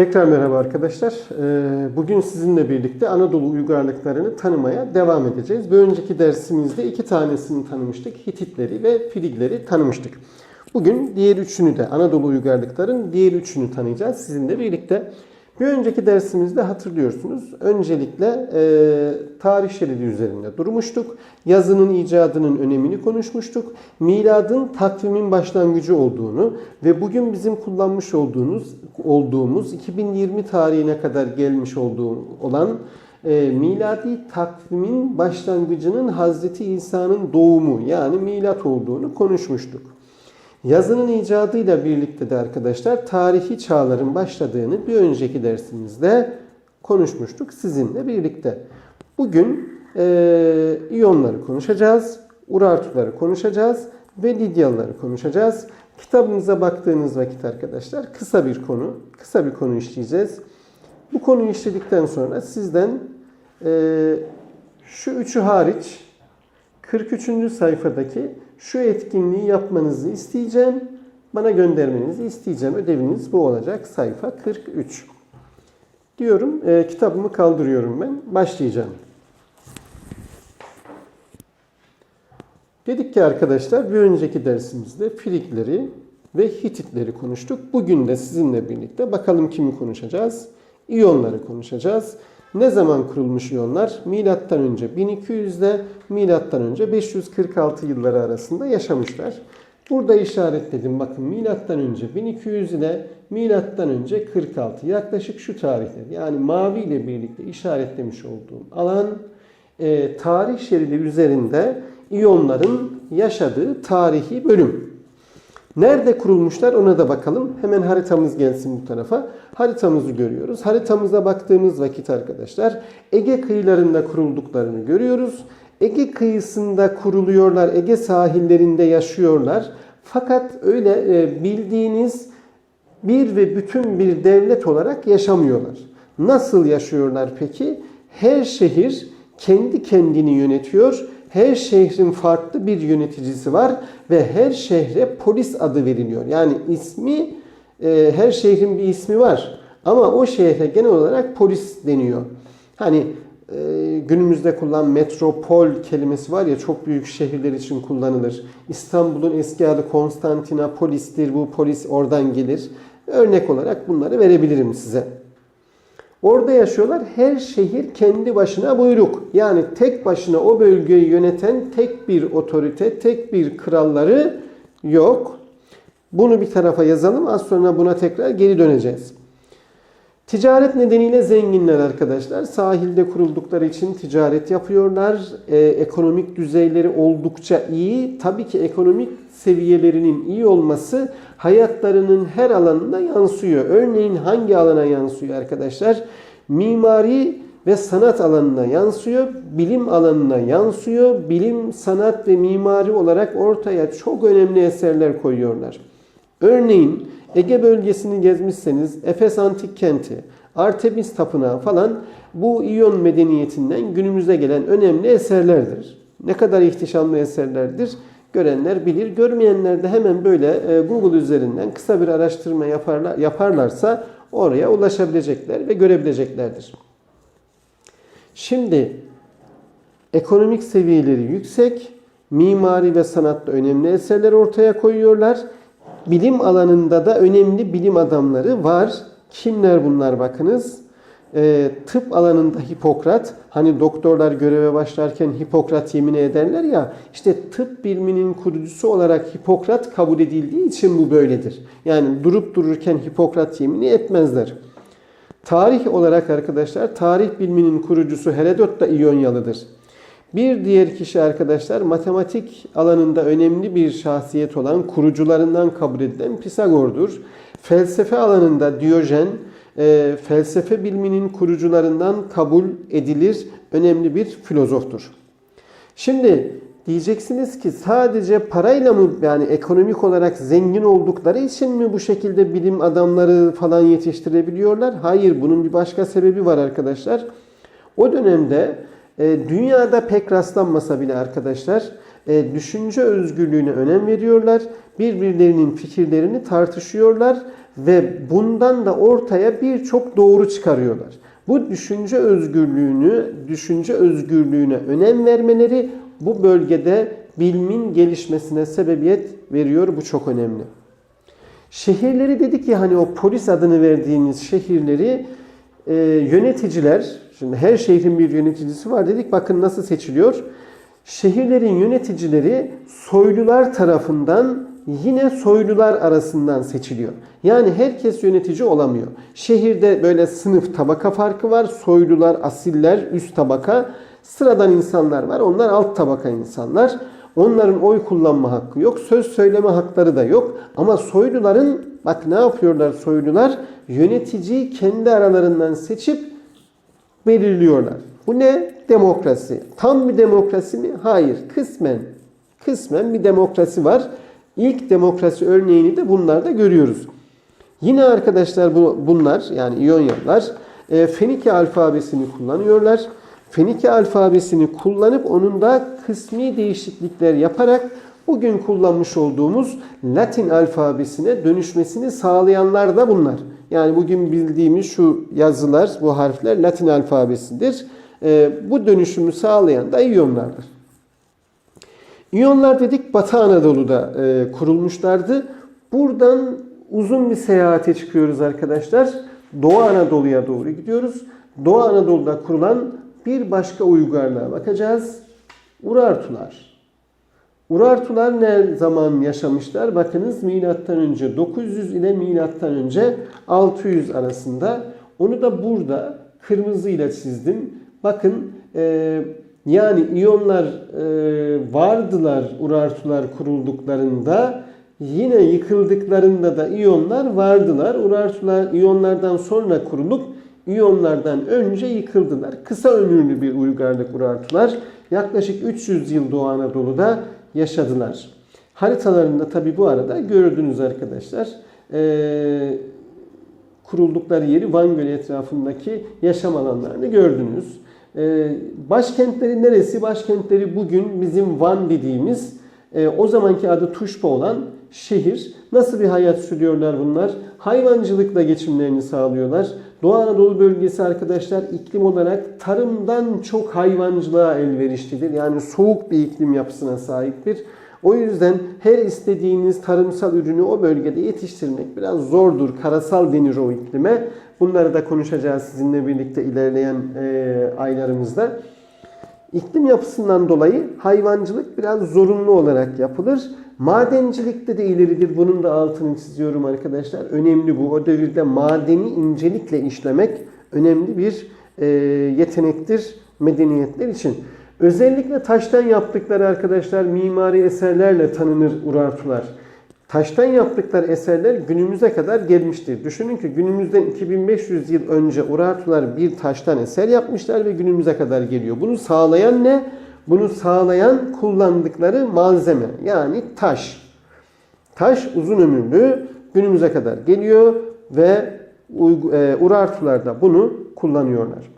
Tekrar merhaba arkadaşlar. Ee, Bugün sizinle birlikte Anadolu uygarlıklarını tanımaya devam edeceğiz. Bir önceki dersimizde iki tanesini tanımıştık. Hititleri ve Frigleri tanımıştık. Bugün diğer üçünü de Anadolu uygarlıkların diğer üçünü tanıyacağız sizinle birlikte. Bir önceki dersimizde hatırlıyorsunuz. Öncelikle e, tarih şeridi üzerinde durmuştuk. Yazının icadının önemini konuşmuştuk. Miladın takvimin başlangıcı olduğunu ve bugün bizim kullanmış olduğumuz olduğumuz 2020 tarihine kadar gelmiş olduğu olan e, miladi takvimin başlangıcının Hazreti İsa'nın doğumu yani milat olduğunu konuşmuştuk. Yazının icadıyla birlikte de arkadaşlar tarihi çağların başladığını bir önceki dersimizde konuşmuştuk sizinle birlikte. Bugün e, İyonları konuşacağız, Urartuları konuşacağız ve Lidyalıları konuşacağız. Kitabımıza baktığınız vakit arkadaşlar kısa bir konu, kısa bir konu işleyeceğiz. Bu konuyu işledikten sonra sizden e, şu üçü hariç 43. sayfadaki şu etkinliği yapmanızı isteyeceğim. Bana göndermenizi isteyeceğim. Ödeviniz bu olacak. Sayfa 43. Diyorum, e, kitabımı kaldırıyorum ben. Başlayacağım. Dedik ki arkadaşlar bir önceki dersimizde Frigleri ve Hititleri konuştuk. Bugün de sizinle birlikte bakalım kimi konuşacağız? İyonları konuşacağız. Ne zaman kurulmuş İyonlar? Milattan önce 1200'de milattan önce 546 yılları arasında yaşamışlar. Burada işaretledim bakın milattan önce 1200 ile milattan önce 46 yaklaşık şu tarihler yani mavi ile birlikte işaretlemiş olduğum alan e, tarih şeridi üzerinde İyonların yaşadığı tarihi bölüm. Nerede kurulmuşlar ona da bakalım. Hemen haritamız gelsin bu tarafa. Haritamızı görüyoruz. Haritamıza baktığımız vakit arkadaşlar Ege kıyılarında kurulduklarını görüyoruz. Ege kıyısında kuruluyorlar, Ege sahillerinde yaşıyorlar. Fakat öyle e, bildiğiniz bir ve bütün bir devlet olarak yaşamıyorlar. Nasıl yaşıyorlar peki? Her şehir kendi kendini yönetiyor. Her şehrin farklı bir yöneticisi var ve her şehre polis adı veriliyor. Yani ismi e, her şehrin bir ismi var ama o şehre genel olarak polis deniyor. Hani e, günümüzde kullanılan metropol kelimesi var ya çok büyük şehirler için kullanılır. İstanbul'un eski adı Konstantinopolis'tir. Bu polis oradan gelir. Örnek olarak bunları verebilirim size. Orada yaşıyorlar. Her şehir kendi başına buyruk. Yani tek başına o bölgeyi yöneten tek bir otorite, tek bir kralları yok. Bunu bir tarafa yazalım. Az sonra buna tekrar geri döneceğiz. Ticaret nedeniyle zenginler arkadaşlar. Sahilde kuruldukları için ticaret yapıyorlar. Ee, ekonomik düzeyleri oldukça iyi. Tabii ki ekonomik seviyelerinin iyi olması hayatlarının her alanına yansıyor. Örneğin hangi alana yansıyor arkadaşlar? Mimari ve sanat alanına yansıyor, bilim alanına yansıyor. Bilim, sanat ve mimari olarak ortaya çok önemli eserler koyuyorlar. Örneğin Ege bölgesini gezmişseniz Efes Antik Kenti, Artemis Tapınağı falan bu İyon medeniyetinden günümüze gelen önemli eserlerdir. Ne kadar ihtişamlı eserlerdir görenler bilir. Görmeyenler de hemen böyle e, Google üzerinden kısa bir araştırma yaparlar, yaparlarsa oraya ulaşabilecekler ve görebileceklerdir. Şimdi ekonomik seviyeleri yüksek, mimari ve sanatta önemli eserler ortaya koyuyorlar. Bilim alanında da önemli bilim adamları var. Kimler bunlar bakınız? E, tıp alanında Hipokrat, hani doktorlar göreve başlarken Hipokrat yemini ederler ya, işte tıp biliminin kurucusu olarak Hipokrat kabul edildiği için bu böyledir. Yani durup dururken Hipokrat yemini etmezler. Tarih olarak arkadaşlar, tarih biliminin kurucusu Herodot da İyonyalıdır. Bir diğer kişi arkadaşlar matematik alanında önemli bir şahsiyet olan kurucularından kabul edilen Pisagor'dur. Felsefe alanında Diyojen, e, felsefe biliminin kurucularından kabul edilir önemli bir filozoftur. Şimdi diyeceksiniz ki sadece parayla mı yani ekonomik olarak zengin oldukları için mi bu şekilde bilim adamları falan yetiştirebiliyorlar? Hayır bunun bir başka sebebi var arkadaşlar. O dönemde dünyada pek rastlanmasa bile arkadaşlar e, düşünce özgürlüğüne önem veriyorlar. Birbirlerinin fikirlerini tartışıyorlar ve bundan da ortaya birçok doğru çıkarıyorlar. Bu düşünce özgürlüğünü, düşünce özgürlüğüne önem vermeleri bu bölgede bilimin gelişmesine sebebiyet veriyor. Bu çok önemli. Şehirleri dedik ya hani o polis adını verdiğimiz şehirleri e, yöneticiler, şimdi her şehrin bir yöneticisi var dedik bakın nasıl seçiliyor. Şehirlerin yöneticileri soylular tarafından yine soylular arasından seçiliyor. Yani herkes yönetici olamıyor. Şehirde böyle sınıf tabaka farkı var. Soylular, asiller üst tabaka. Sıradan insanlar var. Onlar alt tabaka insanlar. Onların oy kullanma hakkı yok. Söz söyleme hakları da yok. Ama soyluların bak ne yapıyorlar soylular? Yöneticiyi kendi aralarından seçip belirliyorlar. Bu ne? Demokrasi. Tam bir demokrasi mi? Hayır. Kısmen. Kısmen bir demokrasi var. İlk demokrasi örneğini de bunlarda görüyoruz. Yine arkadaşlar bu, bunlar yani İyonyalılar e, Fenike alfabesini kullanıyorlar. Fenike alfabesini kullanıp onun da kısmi değişiklikler yaparak bugün kullanmış olduğumuz Latin alfabesine dönüşmesini sağlayanlar da bunlar. Yani bugün bildiğimiz şu yazılar, bu harfler Latin alfabesidir. E, bu dönüşümü sağlayan da İyonlardır. İyonlar dedik Batı Anadolu'da e, kurulmuşlardı. Buradan uzun bir seyahate çıkıyoruz arkadaşlar. Doğu Anadolu'ya doğru gidiyoruz. Doğu Anadolu'da kurulan bir başka uygarlığa bakacağız. Urartular. Urartular ne zaman yaşamışlar? Bakınız milattan önce 900 ile milattan önce 600 arasında. Onu da burada kırmızıyla çizdim. Bakın e, yani İyonlar e, vardılar Urartular kurulduklarında. Yine yıkıldıklarında da İyonlar vardılar. Urartular İyonlardan sonra kurulup İyonlardan önce yıkıldılar. Kısa ömürlü bir uygarlık Urartular. Yaklaşık 300 yıl Doğu Anadolu'da yaşadılar. Haritalarında tabi bu arada gördünüz arkadaşlar. Ee, kuruldukları yeri Van Gölü etrafındaki yaşam alanlarını gördünüz. Ee, başkentleri neresi? Başkentleri bugün bizim Van dediğimiz e, o zamanki adı Tuşba olan şehir. Nasıl bir hayat sürüyorlar bunlar? Hayvancılıkla geçimlerini sağlıyorlar. Doğu Anadolu bölgesi arkadaşlar iklim olarak tarımdan çok hayvancılığa elverişlidir. Yani soğuk bir iklim yapısına sahiptir. O yüzden her istediğiniz tarımsal ürünü o bölgede yetiştirmek biraz zordur. Karasal denir o iklime. Bunları da konuşacağız sizinle birlikte ilerleyen e, aylarımızda. İklim yapısından dolayı hayvancılık biraz zorunlu olarak yapılır. Madencilikte de ileridir. Bunun da altını çiziyorum arkadaşlar. Önemli bu. O devirde madeni incelikle işlemek önemli bir e, yetenektir medeniyetler için. Özellikle taştan yaptıkları arkadaşlar mimari eserlerle tanınır Urartular. Taştan yaptıkları eserler günümüze kadar gelmiştir. Düşünün ki günümüzden 2500 yıl önce Urartular bir taştan eser yapmışlar ve günümüze kadar geliyor. Bunu sağlayan ne? Bunu sağlayan kullandıkları malzeme yani taş. Taş uzun ömürlü günümüze kadar geliyor ve e, Urartular da bunu kullanıyorlar.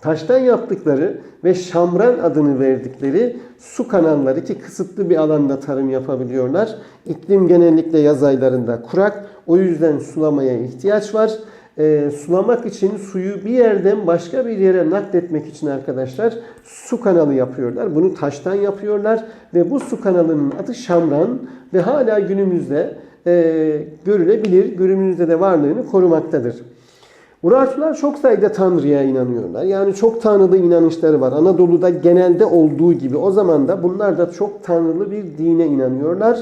Taştan yaptıkları ve şamran adını verdikleri su kanalları ki kısıtlı bir alanda tarım yapabiliyorlar. İklim genellikle yaz aylarında kurak. O yüzden sulamaya ihtiyaç var. E, sulamak için suyu bir yerden başka bir yere nakletmek için arkadaşlar su kanalı yapıyorlar. Bunu taştan yapıyorlar ve bu su kanalının adı şamran ve hala günümüzde e, görülebilir. Günümüzde de varlığını korumaktadır. Urartular çok sayıda Tanrı'ya inanıyorlar. Yani çok tanrılı inanışları var. Anadolu'da genelde olduğu gibi o zaman da bunlar da çok tanrılı bir dine inanıyorlar.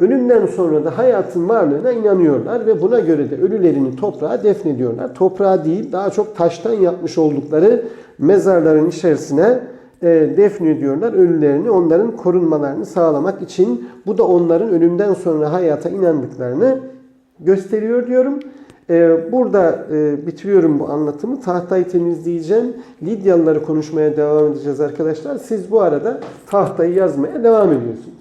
Ölümden sonra da hayatın varlığına inanıyorlar ve buna göre de ölülerini toprağa defnediyorlar. Toprağa değil daha çok taştan yapmış oldukları mezarların içerisine e, defnediyorlar ölülerini onların korunmalarını sağlamak için. Bu da onların ölümden sonra hayata inandıklarını gösteriyor diyorum. Ee, burada e, bitiriyorum bu anlatımı. Tahtayı temizleyeceğim. Lidyalıları konuşmaya devam edeceğiz arkadaşlar. Siz bu arada tahtayı yazmaya devam ediyorsunuz.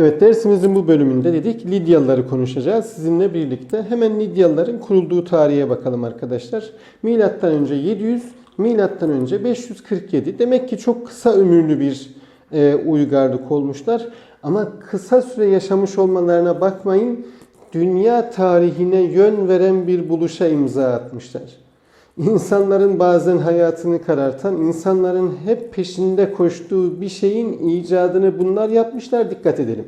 Evet dersimizin bu bölümünde dedik Lidyalıları konuşacağız sizinle birlikte. Hemen Lidyalıların kurulduğu tarihe bakalım arkadaşlar. Milattan önce 700 Milattan önce 547. Demek ki çok kısa ömürlü bir e, uygarlık olmuşlar. Ama kısa süre yaşamış olmalarına bakmayın. Dünya tarihine yön veren bir buluşa imza atmışlar. İnsanların bazen hayatını karartan, insanların hep peşinde koştuğu bir şeyin icadını bunlar yapmışlar. Dikkat edelim.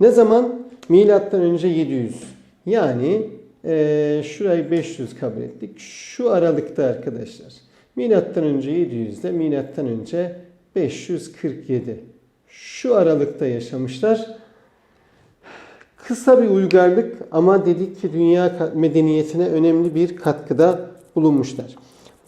Ne zaman? Milattan önce 700. Yani eee şurayı 500 kabul ettik. Şu aralıkta arkadaşlar. Milattan önce 700 ile milattan önce 547. Şu aralıkta yaşamışlar. Kısa bir uygarlık ama dedik ki dünya medeniyetine önemli bir katkıda bulunmuşlar.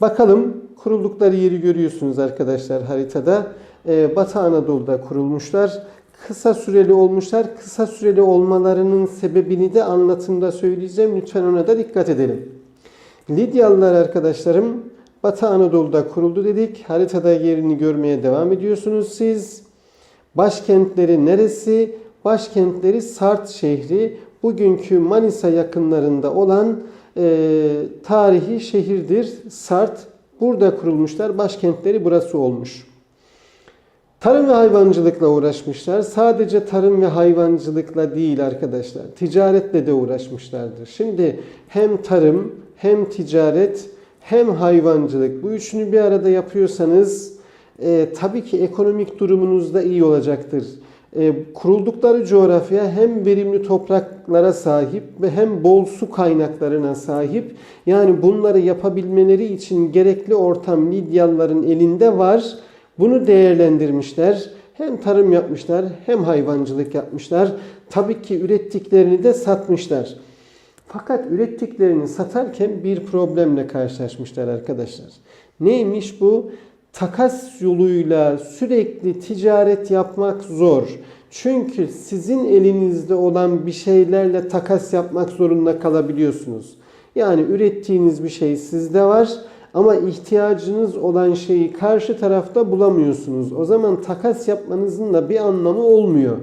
Bakalım kuruldukları yeri görüyorsunuz arkadaşlar haritada. Ee, Batı Anadolu'da kurulmuşlar. Kısa süreli olmuşlar. Kısa süreli olmalarının sebebini de anlatımda söyleyeceğim. Lütfen ona da dikkat edelim. Lidyalılar arkadaşlarım Batı Anadolu'da kuruldu dedik. Haritada yerini görmeye devam ediyorsunuz siz. Başkentleri neresi? Başkentleri Sart şehri. Bugünkü Manisa yakınlarında olan e, tarihi şehirdir Sart. Burada kurulmuşlar. Başkentleri burası olmuş. Tarım ve hayvancılıkla uğraşmışlar. Sadece tarım ve hayvancılıkla değil arkadaşlar. Ticaretle de uğraşmışlardır. Şimdi hem tarım hem ticaret hem hayvancılık bu üçünü bir arada yapıyorsanız e, tabii ki ekonomik durumunuz da iyi olacaktır. E, kuruldukları coğrafya hem verimli topraklara sahip ve hem bol su kaynaklarına sahip. Yani bunları yapabilmeleri için gerekli ortam Lidyalıların elinde var. Bunu değerlendirmişler. Hem tarım yapmışlar hem hayvancılık yapmışlar. Tabii ki ürettiklerini de satmışlar. Fakat ürettiklerini satarken bir problemle karşılaşmışlar arkadaşlar. Neymiş bu? Takas yoluyla sürekli ticaret yapmak zor. Çünkü sizin elinizde olan bir şeylerle takas yapmak zorunda kalabiliyorsunuz. Yani ürettiğiniz bir şey sizde var ama ihtiyacınız olan şeyi karşı tarafta bulamıyorsunuz. O zaman takas yapmanızın da bir anlamı olmuyor.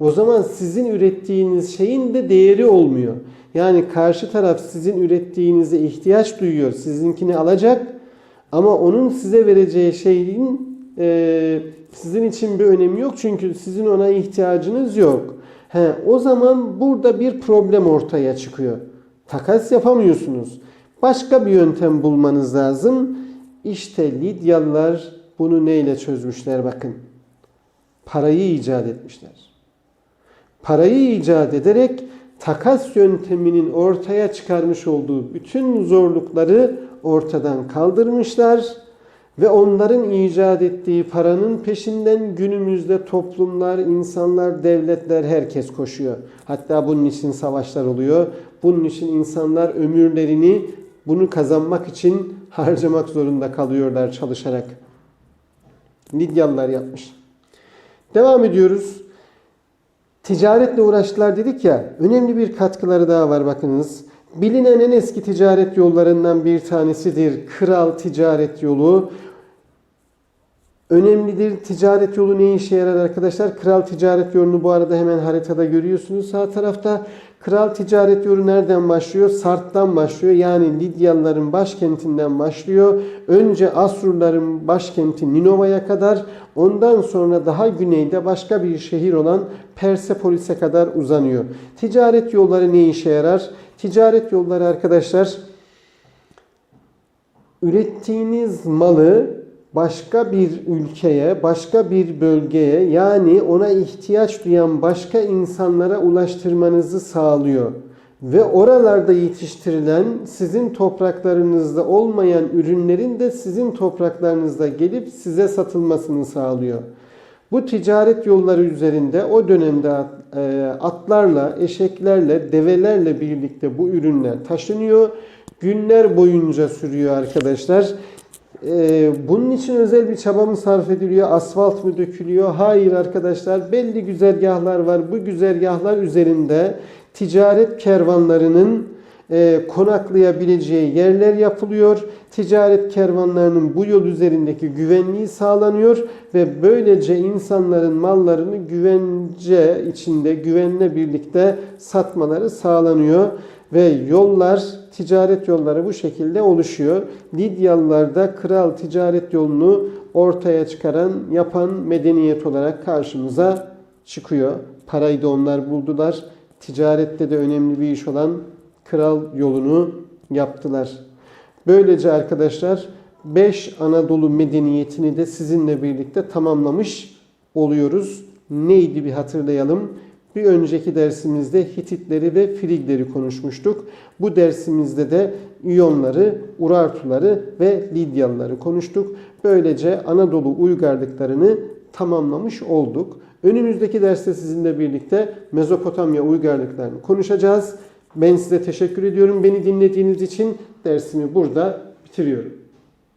O zaman sizin ürettiğiniz şeyin de değeri olmuyor. Yani karşı taraf sizin ürettiğinize ihtiyaç duyuyor. Sizinkini alacak ama onun size vereceği şeyin e, sizin için bir önemi yok. Çünkü sizin ona ihtiyacınız yok. He, o zaman burada bir problem ortaya çıkıyor. Takas yapamıyorsunuz. Başka bir yöntem bulmanız lazım. İşte Lidyalılar bunu neyle çözmüşler bakın. Parayı icat etmişler. Parayı icat ederek takas yönteminin ortaya çıkarmış olduğu bütün zorlukları ortadan kaldırmışlar ve onların icat ettiği paranın peşinden günümüzde toplumlar, insanlar, devletler herkes koşuyor. Hatta bunun için savaşlar oluyor. Bunun için insanlar ömürlerini bunu kazanmak için harcamak zorunda kalıyorlar çalışarak. Lidyalılar yapmış. Devam ediyoruz. Ticaretle uğraştılar dedik ya. Önemli bir katkıları daha var bakınız. Bilinen en eski ticaret yollarından bir tanesidir. Kral ticaret yolu. Önemlidir. Ticaret yolu ne işe yarar arkadaşlar? Kral ticaret yolunu bu arada hemen haritada görüyorsunuz. Sağ tarafta kral ticaret yolu nereden başlıyor? Sart'tan başlıyor. Yani Lidyalıların başkentinden başlıyor. Önce Asurların başkenti Ninova'ya kadar ondan sonra daha güneyde başka bir şehir olan Persepolis'e kadar uzanıyor. Ticaret yolları ne işe yarar? Ticaret yolları arkadaşlar ürettiğiniz malı başka bir ülkeye, başka bir bölgeye yani ona ihtiyaç duyan başka insanlara ulaştırmanızı sağlıyor. Ve oralarda yetiştirilen sizin topraklarınızda olmayan ürünlerin de sizin topraklarınızda gelip size satılmasını sağlıyor. Bu ticaret yolları üzerinde o dönemde e, atlarla, eşeklerle, develerle birlikte bu ürünler taşınıyor. Günler boyunca sürüyor arkadaşlar. Ee, bunun için özel bir çaba mı sarf ediliyor? Asfalt mı dökülüyor? Hayır arkadaşlar. Belli güzergahlar var. Bu güzergahlar üzerinde ticaret kervanlarının e, konaklayabileceği yerler yapılıyor. Ticaret kervanlarının bu yol üzerindeki güvenliği sağlanıyor ve böylece insanların mallarını güvence içinde, güvenle birlikte satmaları sağlanıyor. Ve yollar, ticaret yolları bu şekilde oluşuyor. Lidyalılar da kral ticaret yolunu ortaya çıkaran, yapan medeniyet olarak karşımıza çıkıyor. Parayı da onlar buldular. Ticarette de önemli bir iş olan kral yolunu yaptılar. Böylece arkadaşlar 5 Anadolu medeniyetini de sizinle birlikte tamamlamış oluyoruz. Neydi bir hatırlayalım. Bir önceki dersimizde Hititleri ve Frigleri konuşmuştuk. Bu dersimizde de İyonları, Urartuları ve Lidyalıları konuştuk. Böylece Anadolu uygarlıklarını tamamlamış olduk. Önümüzdeki derste sizinle birlikte Mezopotamya uygarlıklarını konuşacağız. Ben size teşekkür ediyorum. Beni dinlediğiniz için dersimi burada bitiriyorum.